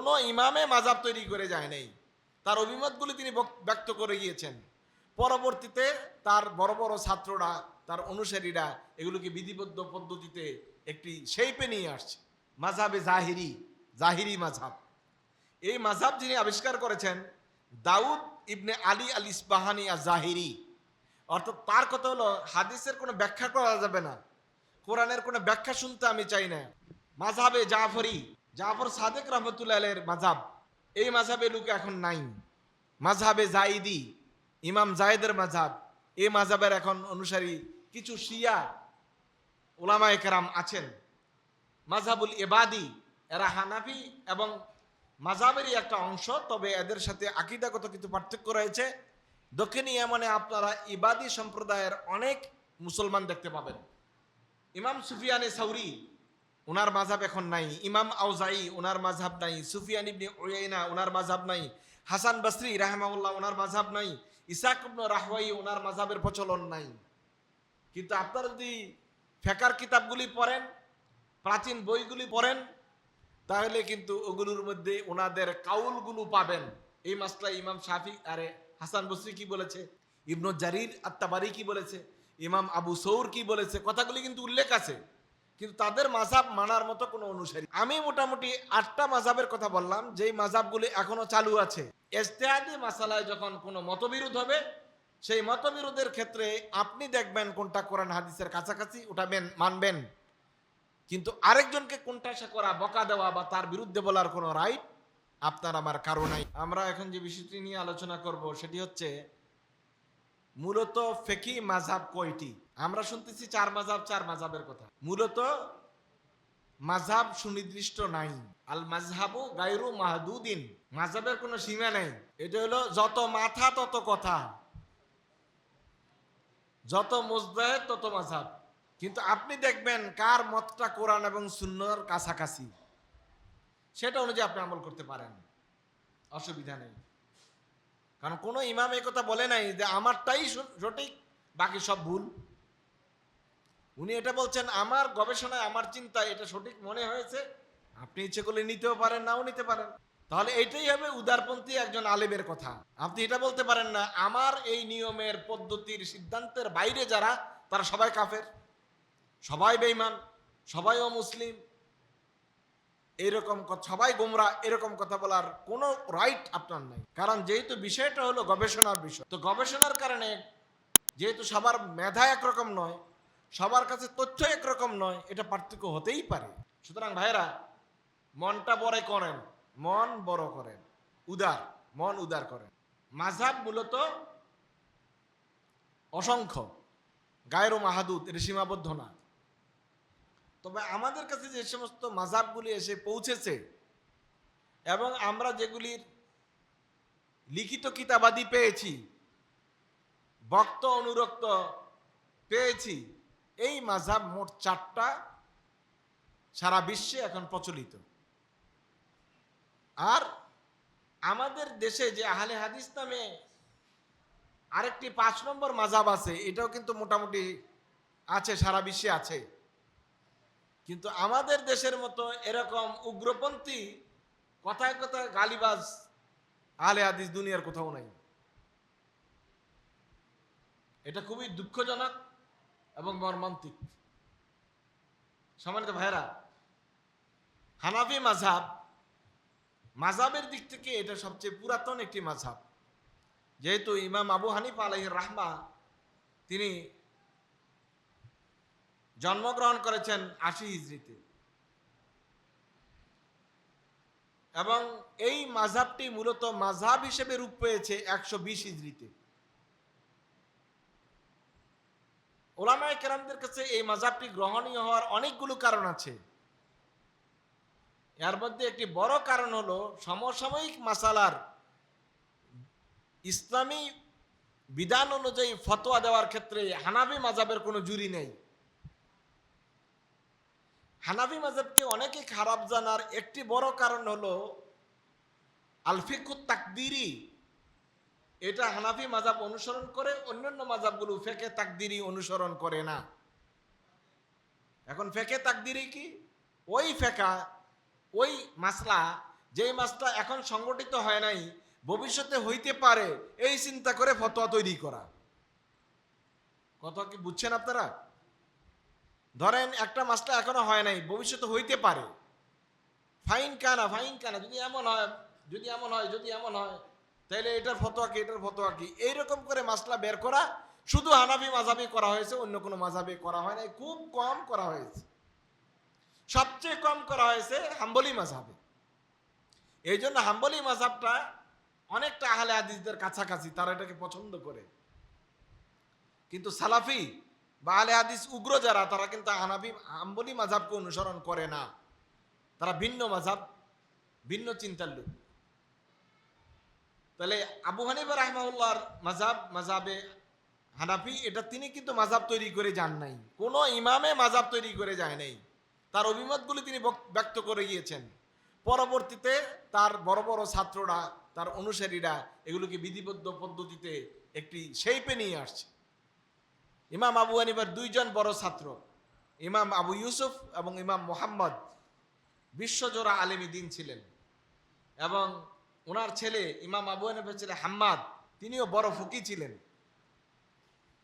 কোনো ইমামে মাজাব তৈরি করে যায় নাই। তার অভিমতগুলি তিনি ব্যক্ত করে গিয়েছেন। পরবর্তীতে তার বড় বড় ছাত্ররা, তার অনুসারীরা এগুলোকে বিধিবদ্ধ পদ্ধতিতে একটি শেপে নিয়ে আসছে। মাঝাবে জাহিরি জাহিরি মাঝাব এই মাঝাব যিনি আবিষ্কার করেছেন, দাউদ ইবনে আলী আল ইসবাহানি আর জাহিরি অর্থাৎ তার কথা হলো, হাদিসের কোনো ব্যাখ্যা করা যাবে না। কোরআনের কোনো ব্যাখ্যা শুনতে আমি চাই না। মাঝাবে জাফরি জাফর সাদেক রহমতুল্লাহ মাঝাব এই মাঝাবে লোক এখন নাই। মাঝাবে জাইদি, ইমাম জায়েদের মাঝাব এই মাঝাবের এখন অনুসারী কিছু শিয়া ওলামা একরাম আছেন। মাঝাবুল এবাদি এরা হানাফি এবং মাঝাবেরই একটা অংশ, তবে এদের সাথে আকিদাগত কিছু পার্থক্য রয়েছে। দক্ষিণী ইয়ামানে আপনারা ইবাদি সম্প্রদায়ের অনেক মুসলমান দেখতে পাবেন। ইমাম সুফিয়ানে সাউরি ওনার মাঝাব এখন নাই। ইমাম আউজাই ওনার মাঝাব নাই। সুফিয়ান ইবনে ওয়াইনা ওনার মাঝাব নাই। হাসান বসরি রাহমাউল্লাহ ওনার মাঝাব নাই। ইসাক ইবনে রাহওয়াই ওনার মাঝাবের প্রচলন নাই। কিন্তু আপনারা যদি ফেকার কিতাবগুলি পড়েন, প্রাচীন বইগুলি পড়েন, তাহলে কিন্তু ওগুলোর মধ্যে ওনাদের কাউলগুলো পাবেন। এই মাসলা ইমাম শাফি, আরে হাসান বসরি কি বলেছে? ইবনু জারির আত্মাবারি কি বলেছে? ইমাম আবু সৌর কি বলেছে? কথাগুলি কিন্তু উল্লেখ আছে। কিন্তু তাদের মাঝাব মানার মতো কোনো অনুসারী। আমি মোটামুটি আটটা মাঝাবের কথা বললাম, যেই মাঝাবগুলি এখনও চালু আছে। এজতেহাদি মাসালায় যখন কোনো মতবিরোধ হবে, সেই মতবিরোধের ক্ষেত্রে আপনি দেখবেন কোনটা কোরআন হাদিসের কাছাকাছি, ওটা মানবেন। কিন্তু আরেকজনকে কোনটাসা করা বকা দেওয়া বা তার বিরুদ্ধে বলার কোনো রাইট আপনার আমার কারও নাই। আমরা এখন যে বিষয়টি নিয়ে আলোচনা করব, সেটি হচ্ছে মূলত ফেকি মাঝাব কয়টি? আমরা শুনতেছি চার মাঝাব, চার মাঝাবের কথা। মূলত মাঝাব সুনির্দিষ্ট নাই। আল মাঝহাবু গায়রু মাহদুদিন। মাঝাবের কোনো সীমা নেই। এটা হলো যত মাথা, তত কথা। যত মুজদাহেদ তত মাঝাব কিন্তু আপনি দেখবেন কার মতটা কোরআন এবং সুন্নর কাছাকাছি। সেটা অনুযায়ী আপনি আমল করতে পারেন। অসুবিধা নেই। কারণ কোনো ইমাম কথা বলে নাই যে, আমারটাই সঠিক, বাকি সব ভুল। উনি এটা বলছেন, আমার গবেষণায় আমার চিন্তা এটা সঠিক মনে হয়েছে। আপনি ইচ্ছে করলে নিতেও পারেন, নাও নিতে পারেন। তাহলে এটাই হবে উদারপন্থী একজন আলেমের কথা। আপনি এটা বলতে পারেন না, আমার এই নিয়মের পদ্ধতির সিদ্ধান্তের বাইরে যারা, তারা সবাই কাফের। সবাই বেইমান সবাই অমুসলিম এইরকম কথা সবাই গোমরা, এরকম কথা বলার কোনো রাইট আপনার নাই। কারণ যেহেতু বিষয়টা হলো গবেষণার বিষয়, তো গবেষণার কারণে যেহেতু সবার মেধা একরকম নয় সবার কাছে তথ্য একরকম নয়, এটা পার্থক্য হতেই পারে। সুতরাং ভাইরা মনটা বড় করেন, মন বড় করেন, উদার, মন উদার করেন। মাঝাব মূলত অসংখ্য, গায়ের মাহাদুদ, এটা সীমাবদ্ধ না। তবে আমাদের কাছে যে সমস্ত মাঝাবগুলি এসে পৌঁছেছে, এবং আমরা যেগুলির লিখিত কিতাবাদি পেয়েছি ভক্ত অনুরক্ত পেয়েছি এই মাঝাব মোট চারটা সারা বিশ্বে এখন প্রচলিত। আর আমাদের দেশে যে আহলে হাদিস নামে আরেকটি পাঁচ নম্বর মাঝাব আছে, এটাও কিন্তু মোটামুটি আছে, সারা বিশ্বে আছে। কিন্তু আমাদের দেশের মতো এরকম উগ্রপন্থী কথায় কথায় গালিবাজ আহলে হাদিস দুনিয়ার কোথাও নাই। এটা খুবই দুঃখজনক। এবং মর্মান্তিক সম্মানিত ভাইরা হানাফি মাঝাব মাঝাবের দিক থেকে এটা সবচেয়ে পুরাতন একটি মাঝাব যেহেতু ইমাম আবু হানিফ আলহ রাহমা, তিনি জন্মগ্রহণ করেছেন আশি হিজড়িতে। এবং এই মাঝাবটি মূলত মাঝাব হিসেবে রূপ পেয়েছে একশো বিশ হিজড়িতে। ওলামায় কেরামদের কাছে এই মাঝাবটি গ্রহণীয় হওয়ার অনেকগুলো কারণ আছে। এর মধ্যে একটি বড় কারণ হলো সমসাময়িক মাসালার ইসলামী বিধান অনুযায়ী ফতোয়া দেওয়ার ক্ষেত্রে হানাবি মাজাবের কোনো জুরি নেই। হানাবি মাজাবকে অনেকে খারাপ জানার একটি বড় কারণ হলো আলফিকুত তাকদিরি এটা হানাফি মাজাব অনুসরণ করে, অন্যান্য মাজাবগুলো ফেকে তাকদিরি অনুসরণ করে না। এখন ফেকে তাকদিরি কি? ওই ফেকা ওই মাসলা, যেই মাসটা এখন সংগঠিত হয় নাই, ভবিষ্যতে হইতে পারে, এই চিন্তা করে ফতোয়া তৈরি করা। কথা কি বুঝছেন আপনারা? ধরেন একটা মাসটা এখনও হয় নাই, ভবিষ্যতে হইতে পারে। ফাইন কানা ফাইন কানা, যদি এমন হয়, যদি এমন হয়, যদি এমন হয় তাহলে এটার ফতোয়া কি, এটার ফতোয়া কি? এইরকম করে মাসলা বের করা, শুধু হানাফি মাঝাবি করা হয়েছে, অন্য কোনো মাঝাবি করা হয় নাই, খুব কম করা হয়েছে। সবচেয়ে কম করা হয়েছে হাম্বলি মাঝাবে এই জন্য হাম্বলি মাঝাবটা অনেকটা আহলে হাদিসদের কাছাকাছি, তারা এটাকে পছন্দ করে। কিন্তু সালাফি বা আলে হাদিস উগ্র যারা, তারা কিন্তু হানাফি, হাম্বলি মাঝাবকে অনুসরণ করে না। তারা ভিন্ন মাঝাব ভিন্ন চিন্তার লোক। তাহলে আবু হানিফা রাহমাউল্লাহর মাজাব মাজাবে হানাফি, এটা তিনি কিন্তু মাজাব তৈরি করে যান নাই। কোনো ইমামে মাজাব তৈরি করে যায় নাই। তার অভিমতগুলি তিনি ব্যক্ত করে গিয়েছেন। পরবর্তীতে তার বড় বড় ছাত্ররা, তার অনুসারীরা এগুলোকে বিধিবদ্ধ পদ্ধতিতে একটি শেপে নিয়ে আসছে। ইমাম আবু হানিফার দুইজন বড় ছাত্র, ইমাম আবু ইউসুফ এবং ইমাম মোহাম্মদ, বিশ্বজোড়া আলেমী দিন ছিলেন। এবং ওনার ছেলে ইমাম আবু হানিফার ছেলে হাম্মাদ, তিনিও বড় ফকি ছিলেন।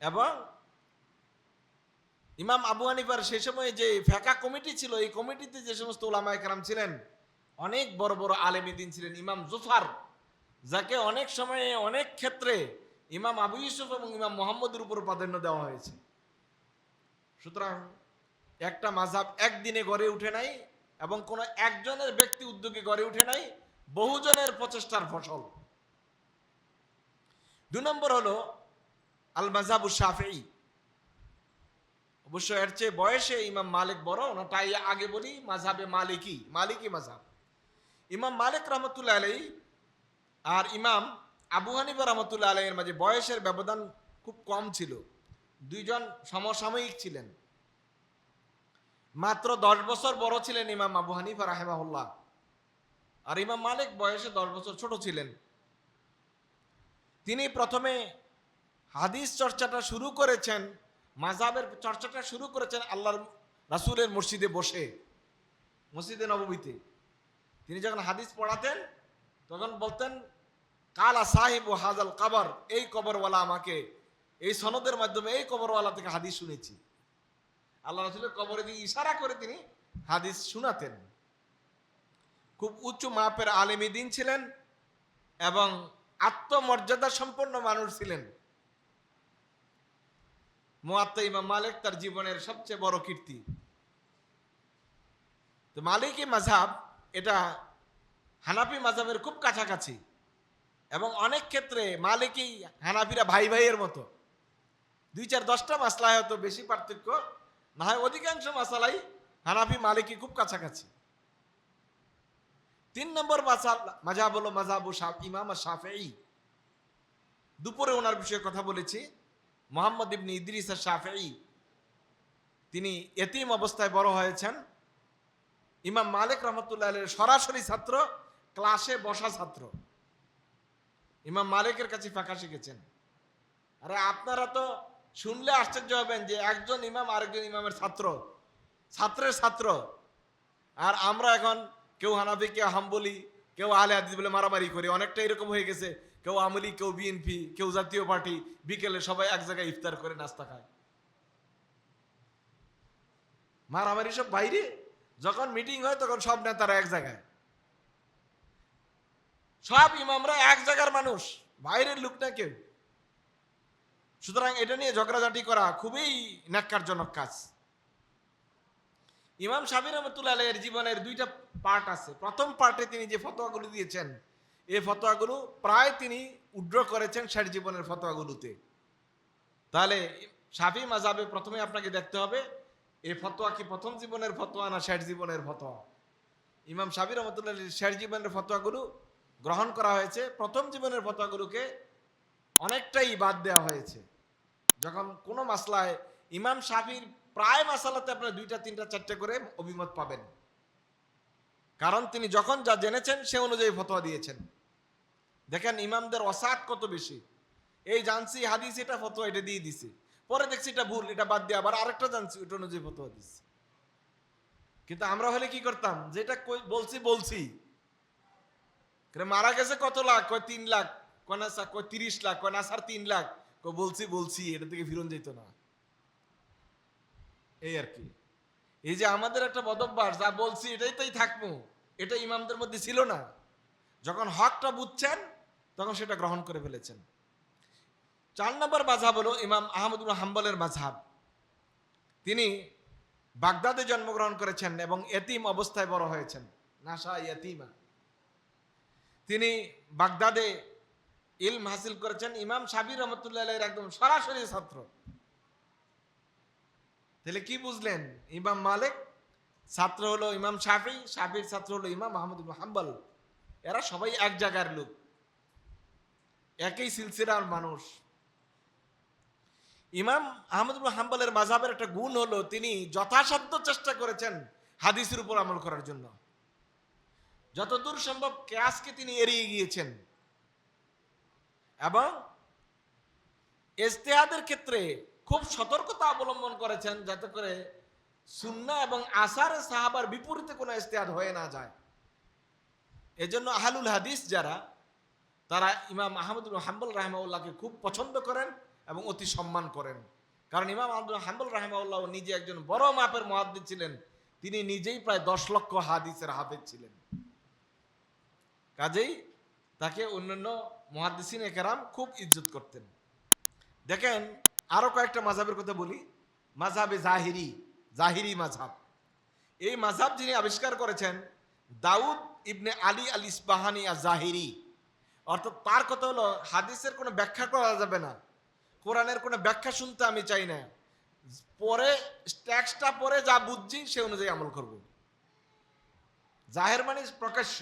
এবং ইমাম আবু হানিফার সে সময় যে ফেকা কমিটি ছিল, এই কমিটিতে যে সমস্ত ওলামা একরাম ছিলেন, অনেক বড় বড় আলেমী দিন ছিলেন ইমাম জুফার, যাকে অনেক সময়ে অনেক ক্ষেত্রে ইমাম আবু ইউসুফ এবং ইমাম মোহাম্মদের উপর প্রাধান্য দেওয়া হয়েছে। সুতরাং একটা মাঝাব একদিনে গড়ে উঠে নাই এবং কোনো একজনের ব্যক্তি উদ্যোগে গড়ে উঠে নাই বহুজনের প্রচেষ্টার ফসল। দু নম্বর হলো আল মাজাবু শাফি অবশ্য এর চেয়ে বয়সে ইমাম মালিক বড় না তাই আগে বলি মাঝাবে মালিকি মালিকি মাঝাব ইমাম মালিক রহমতুল্লাহ আলাই আর ইমাম আবু হানিফা রহমতুল্লাহ আলাইয়ের মাঝে বয়সের ব্যবধান খুব কম ছিল। দুইজন সমসাময়িক ছিলেন। মাত্র দশ বছর বড় ছিলেন ইমাম আবু হানিফা রাহেমাহুল্লাহ। আর ইমাম মালিক বয়সে দশ বছর ছোট ছিলেন। তিনি প্রথমে হাদিস চর্চাটা শুরু করেছেন মাজাবের চর্চাটা শুরু করেছেন আল্লাহর রাসূলের মসজিদে বসে, মসজিদে নবমীতে তিনি যখন হাদিস পড়াতেন, তখন বলতেন, কালা সাহেব ও হাজাল কাবার, এই কবরওয়ালা আমাকে, এই সনদের মাধ্যমে এই কবরওয়ালা থেকে হাদিস শুনেছি। আল্লাহ রাসূলের কবরে দিয়ে ইশারা করে তিনি হাদিস শোনাতেন। খুব উঁচু মাপের আলেমী দিন ছিলেন এবং আত্মমর্যাদা সম্পন্ন মানুষ ছিলেন। মোয়াত্তা ইমাম মালিক তার জীবনের সবচেয়ে বড় কীর্তি। তো মালিকি মাঝাব এটা হানাফি মাঝাবের খুব কাছাকাছি এবং অনেক ক্ষেত্রে মালিকি হানাফিরা ভাই ভাইয়ের মতো। দুই চার দশটা মাসলায় হয়তো বেশি পার্থক্য, না হয় অধিকাংশ মাসালাই হানাফি মালিকি খুব কাছাকাছি। তিন নম্বর মাঝাব হলো শাহ ইমাম শাফেই দুপুরে ওনার বিষয়ে কথা বলেছি। মোহাম্মদ ইবনি ইদ্রিস শাফেই তিনি এতিম অবস্থায় বড় হয়েছেন। ইমাম মালিক রহমতুল্লাহ আলের সরাসরি ছাত্র, ক্লাসে বসা ছাত্র। ইমাম মালিকের কাছে ফাঁকা শিখেছেন। আরে আপনারা তো শুনলে আশ্চর্য হবেন যে একজন ইমাম আরেকজন ইমামের ছাত্র, ছাত্রের ছাত্র। আর আমরা এখন কেউ হানাফি কেউ হাম্বলি, কেউ আলে হাদিস বলে মারামারি করে, অনেকটা এরকম হয়ে গেছে। কেউ আমলি, কেউ বিএনপি, কেউ জাতীয় পার্টি, বিকেলে সবাই এক জায়গায় ইফতার করে, নাস্তা খায়। মারামারি সব বাইরে? যখন মিটিং হয়, তখন সব নেতারা এক জায়গায়। সব ইমামরা এক জায়গার মানুষ, বাইরের লোক না কেউ। সুতরাং এটা নিয়ে ঝগড়াঝাটি করা খুবই ন্যাক্কারজনক কাজ। ইমাম সাবির রহমতুল্লাহ আলাইয়ের জীবনের দুইটা পার্ট আছে। প্রথম পার্টে তিনি যে ফতোয়াগুলো দিয়েছেন, এই ফতোয়াগুলো প্রায় তিনি উড্র করেছেন শেষ জীবনের ফতোয়াগুলোতে। তাহলে সাফি মাজাবে প্রথমে আপনাকে দেখতে হবে, এই ফতোয়া কি প্রথম জীবনের ফতোয়া না শেষ জীবনের ফতোয়া? ইমাম সাবির রহমতুল্লাহ শেষ জীবনের ফতোয়াগুলো গ্রহণ করা হয়েছে। প্রথম জীবনের ফতোয়াগুলোকে অনেকটাই বাদ দেওয়া হয়েছে। যখন কোনো মাসলায় ইমাম শাফির প্রায় মাসালাতে আপনার দুইটা, তিনটা, চারটে করে অভিমত পাবেন। কারণ তিনি যখন যা জেনেছেন, সে অনুযায়ী ফতোয়া দিয়েছেন। দেখেন, ইমামদের অসাদ কত বেশি। এই জানছি, হাদিস এটা ফতোয়া এটা দিয়ে দিছে। পরে দেখছি এটা ভুল, এটা বাদ দিয়ে আবার আরেকটা জানছি ওটা অনুযায়ী ফতোয়া দিচ্ছে কিন্তু আমরা হলে কি করতাম? যেটা বলছি বলছি। মারা গেছে কত লাখ? কয় তিন লাখ? কয় না, কয় তিরিশ লাখ? কয় না সার তিন লাখ? কয় বলছি বলছি, এটা থেকে ফিরন যেত না। এই আর কি। এই যে আমাদের একটা বদভ্যাস যা বলছি এটাই তাই থাকব, এটা ইমামদের মধ্যে ছিল না। যখন হকটা বুঝছেন, তখন সেটা গ্রহণ করে ফেলেছেন। চার নম্বর মাঝহাব হলো ইমাম আহমদুল হাম্বলের মাঝহাব তিনি বাগদাদে জন্মগ্রহণ করেছেন এবং এতিম অবস্থায় বড় হয়েছেন। নাসা ইয়তিমা। তিনি বাগদাদে ইলম হাসিল করেছেন। ইমাম সাবির রহমতুল্লাহ একদম সরাসরি ছাত্র। তাহলে কি বুঝলেন? ইমাম মালিক ছাত্র হলো ইমাম শাফি, শাফির ছাত্র হলো ইমাম মাহমুদ হাম্বল। এরা সবাই এক জায়গার লোক। একই সিলসিলার মানুষ। ইমাম আহমদুল হাম্বালের মাঝাবের একটা গুণ হলো, তিনি যথাসাধ্য চেষ্টা করেছেন হাদিসের উপর আমল করার জন্য। যতদূর সম্ভব ক্যাসকে তিনি এড়িয়ে গিয়েছেন। এবং ইজতেহাদের ক্ষেত্রে খুব সতর্কতা অবলম্বন করেছেন যাতে করে সুন্না এবং আসার সাহাবার বিপরীতে কোনো ইজতেহাদ হয়ে না যায়। এজন্য আহলুল হাদিস যারা, তারা ইমাম আহমদুল হাম্বল রাহমাউল্লাহকে খুব পছন্দ করেন এবং অতি সম্মান করেন। কারণ ইমাম আব্দুল হাম্বল রাহমাউল্লাহ নিজে একজন বড় মাপের মহাদ্দিস ছিলেন। তিনি নিজেই প্রায় দশ লক্ষ হাদিসের হাফেজ ছিলেন। কাজেই তাকে অন্যান্য মহাদ্দিসিন একেরাম খুব ইজ্জত করতেন। দেখেন আরও কয়েকটা মাঝাবের কথা বলি। মাঝাবে জাহিরি জাহিরি মাঝাব এই মাঝাব যিনি আবিষ্কার করেছেন, দাউদ ইবনে আলী আল ইসবাহানি আর জাহিরি অর্থাৎ তার কথা হলো, হাদিসের কোনো ব্যাখ্যা করা যাবে না। কোরআনের কোনো ব্যাখ্যা শুনতে আমি চাই না। পরে ট্যাক্সটা পরে যা বুঝছি, সে অনুযায়ী আমল করব। জাহের মানে প্রকাশ্য।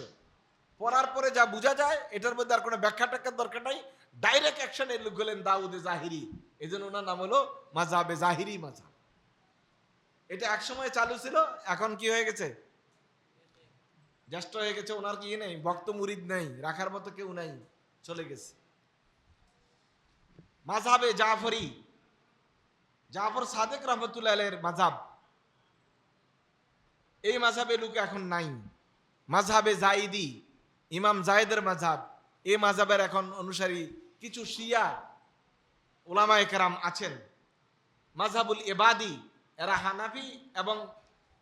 পড়ার পরে যা বোঝা যায়, এটার মধ্যে আর কোনো ব্যাখ্যা ট্যাখ্যার দরকার নাই। ডাইরেক্ট অ্যাকশনের লোক হলেন দাউদে জাহিরি। এই জন্য ওনার নাম হলো মাজাবে জাহিরি মাঝাব এটা একসময় চালু ছিল, এখন কি হয়ে গেছে? জ্যেষ্ঠ হয়ে গেছে, ওনার কি নেই? ভক্ত মুরিদ নেই, রাখার মতো কেউ নাই, চলে গেছে। মাঝাবে জাফরি, জাফর সাদেক রহমতুল্লাহ আলের মাঝাব এই মাঝাবে লোক এখন নাই। মাঝাবে জাইদি ইমাম জায়েদের মাঝাব এ মাঝাবের এখন অনুসারী কিছু শিয়া ওলামা একরাম আছেন। মাঝাবুল এবাদি এরা হানাফি এবং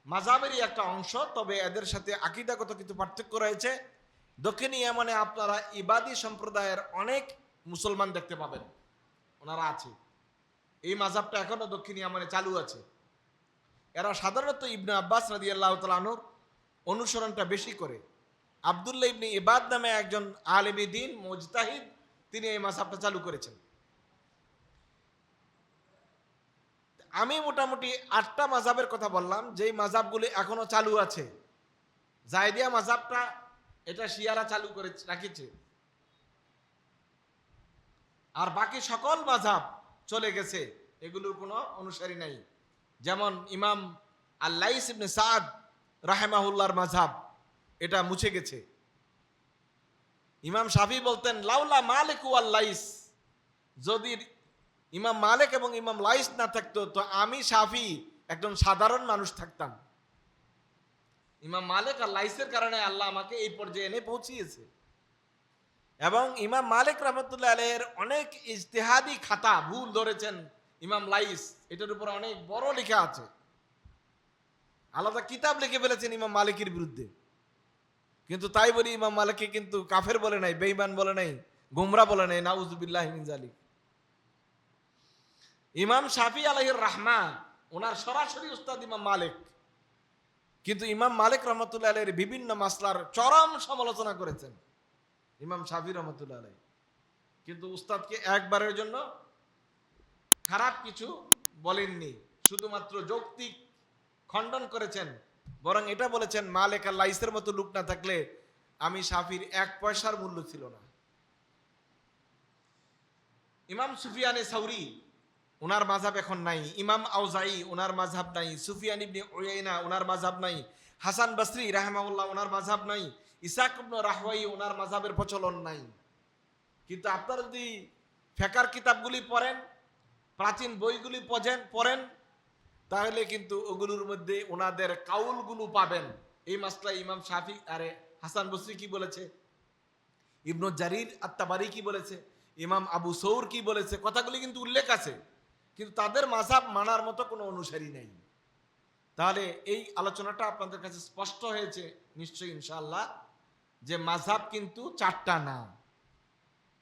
মাঝাবেরই একটা অংশ, তবে এদের সাথে আকিদাগত কিছু পার্থক্য রয়েছে। দক্ষিণ ইয়ামানে আপনারা ইবাদি সম্প্রদায়ের অনেক মুসলমান দেখতে পাবেন, ওনারা আছে। এই মাঝাবটা এখনও দক্ষিণ ইয়ামানে চালু আছে। এরা সাধারণত ইবনে আব্বাস রাদি আল্লাহ তালানুর অনুসরণটা বেশি করে। আবদুল্লাহ ইবনে ইবাদ নামে একজন আলেমী দিন, মুজতাহিদ, তিনি এই মাঝাবটা চালু করেছেন। আমি মোটামুটি আটটা মাঝাবের কথা বললাম, যেই মাঝাবগুলি এখনও চালু আছে। জায়দিয়া মাঝাবটা এটা শিয়ারা চালু করে রাখিছে। আর বাকি সকল মাঝাব চলে গেছে, এগুলোর কোনো অনুসারী নাই। যেমন ইমাম আল্লাইস ইবনে সাদ রাহেমাহুল্লার মাঝাব এটা মুছে গেছে। ইমাম শাফি বলতেন, লাউলা মালিক ওয়াল লাইস। যদি ইমাম মালিক এবং ইমাম লাইস না থাকতো, তো আমি শাফি একজন সাধারণ মানুষ থাকতাম। ইমাম মালিক আর লাইসের কারণে আল্লাহ আমাকে এই পর্যায়ে এনে পৌঁছিয়েছে। এবং ইমাম মালিক রহমতুল্লাহ আলের অনেক ইজতেহাদি খাতা, ভুল ধরেছেন ইমাম লাইস, এটার উপর অনেক বড় লেখা আছে। আলাদা কিতাব লিখে ফেলেছেন ইমাম মালিকের বিরুদ্ধে। কিন্তু তাই বলি ইমাম মালিককে কিন্তু কাফের বলে নাই বেইমান বলে নাই, গুমরা বলে নাই নাউজুবিল্লাহ জালিক ইমাম শাফি আলহির রহমান, ওনার সরাসরি উস্তাদ ইমাম মালিক। কিন্তু ইমাম মালিক রহমতুল্লাহ আলের বিভিন্ন মাসলার চরম সমালোচনা করেছেন, ইমাম শাফি রহমতুল্লাহ আলাই কিন্তু উস্তাদকে একবারের জন্য খারাপ কিছু বলেননি, শুধুমাত্র যৌক্তিক খণ্ডন করেছেন। বরং এটা বলেছেন, মালেক আর লাইসের মতো লোক না থাকলে আমি সাফির এক পয়সার মূল্য ছিল না। ইমাম সুফিয়ানে সাউরি ওনার মাঝাব এখন নাই। ইমাম আউজাই ওনার মাঝাব নাই। সুফিয়ান ইবনে উয়াইনা ওনার মাঝাব নাই। হাসান বাসরি রাহমাউল্লাহ ওনার মাঝাব নাই। ইসাক ইবনে রাহওয়াই ওনার মাঝাবের প্রচলন নাই। কিন্তু আপনারা যদি ফেকার কিতাবগুলি পড়েন, প্রাচীন বইগুলি পড়েন পড়েন তাহলে কিন্তু ওগুলোর মধ্যে ওনাদের কাউলগুলো পাবেন। এই মাসলা ইমাম শাফি, আরে হাসান বসরি কি বলেছে? ইবনু জারির আত্মাবারি কি বলেছে? ইমাম আবু সৌর কি বলেছে? কথাগুলি কিন্তু উল্লেখ আছে। কিন্তু তাদের মাঝাব মানার মতো কোনো অনুসারী নেই। তাহলে এই আলোচনাটা আপনাদের কাছে স্পষ্ট হয়েছে নিশ্চয়ই ইনশাল্লাহ যে মাঝাব কিন্তু চারটা না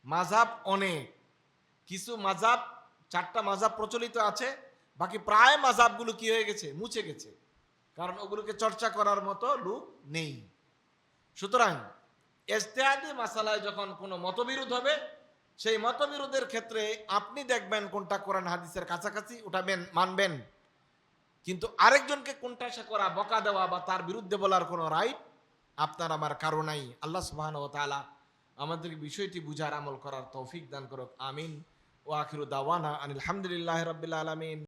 মাঝাব অনেক। কিছু মাঝাব, চারটা মাঝাব প্রচলিত আছে। বাকি প্রায় মাঝাবগুলো কি হয়ে গেছে? মুছে গেছে। কারণ ওগুলোকে চর্চা করার মতো লোক নেই। সুতরাং এজতেহাদি মাসালায় যখন কোনো মতবিরোধ হবে, সেই মতবিরোধের ক্ষেত্রে আপনি দেখবেন কোনটা কোরআন হাদিসের কাছাকাছি ওঠাবেন মানবেন। কিন্তু আরেকজনকে কোনটা সে করা, বকা দেওয়া বা তার বিরুদ্ধে বলার কোনো রাইট আপনার আমার কারও নাই। আল্লাহ সুবহান ও তালা আমাদের বিষয়টি বুঝার আমল করার তৌফিক দান করুক। আমিন। ও আখিরু দাওয়ানা আনিল হামদুলিল্লাহ রাব্বিল আলামিন।